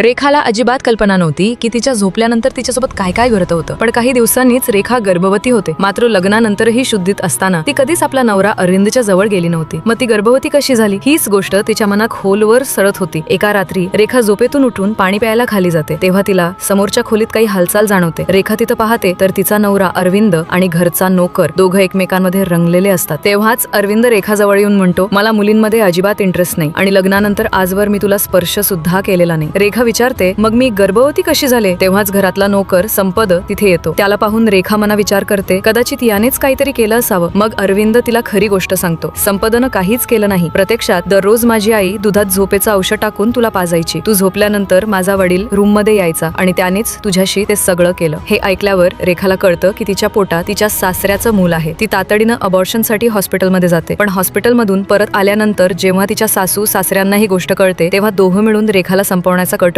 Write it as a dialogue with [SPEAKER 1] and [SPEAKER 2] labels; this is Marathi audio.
[SPEAKER 1] रेखाला अजिबात कल्पना नव्हती की तिच्या झोपल्यानंतर तिच्यासोबत काय काय घडत होतं. पण काही दिवसांनीच रेखा गर्भवती होते. मात्र लग्नानंतरही शुद्धीत असताना ती कधीच आपला नवरा अरविंदच्या जवळ गेली नव्हती. मग ती गर्भवती कशी झाली? हीच गोष्ट तिच्या मनात खोलवर सरत होती. एका रात्री रेखा झोपेतून उठून पाणी प्यायला खाली जाते. तेव्हा तिला समोरच्या खोलीत काही हालचाल जाणवते. रेखा तिथं पाहते तर तिचा नवरा अरविंद आणि घरचा नोकर दोघं एकमेकांमध्ये रंगलेले असतात. तेव्हाच अरविंद रेखाजवळ येऊन म्हणतो मला मुलींमध्ये अजिबात इंटरेस्ट नाही आणि लग्नानंतर आजवर मी तुला स्पर्श सुद्धा केलेला नाही. रेखा विचारते मग मी गर्भवती कशी झाले? तेव्हाच घरातला नोकर संपद तिथे येतो. त्याला पाहून रेखा मना विचार करते कदाचित यानेच काहीतरी केलं असावं. मग अरविंद तिला खरी गोष्ट सांगतो संपदनं काहीच केलं नाही. प्रत्यक्षात दररोज माझी आई दुधात झोपेचं औषध टाकून तुला पाजायची. तू झोपल्यानंतर माझा वडील रूममध्ये यायचा आणि त्यानेच तुझ्याशी ते सगळं केलं. हे ऐकल्यावर रेखाला कळतं की तिच्या पोटात तिच्या सासऱ्याचं मूल आहे. ती तातडीनं अबॉर्शनसाठी हॉस्पिटलमध्ये जाते. पण हॉस्पिटलमधून परत आल्यानंतर जेव्हा तिच्या सासू सासऱ्यांना ही गोष्ट कळते तेव्हा दोघं मिळून रेखाला संपवण्याचा कट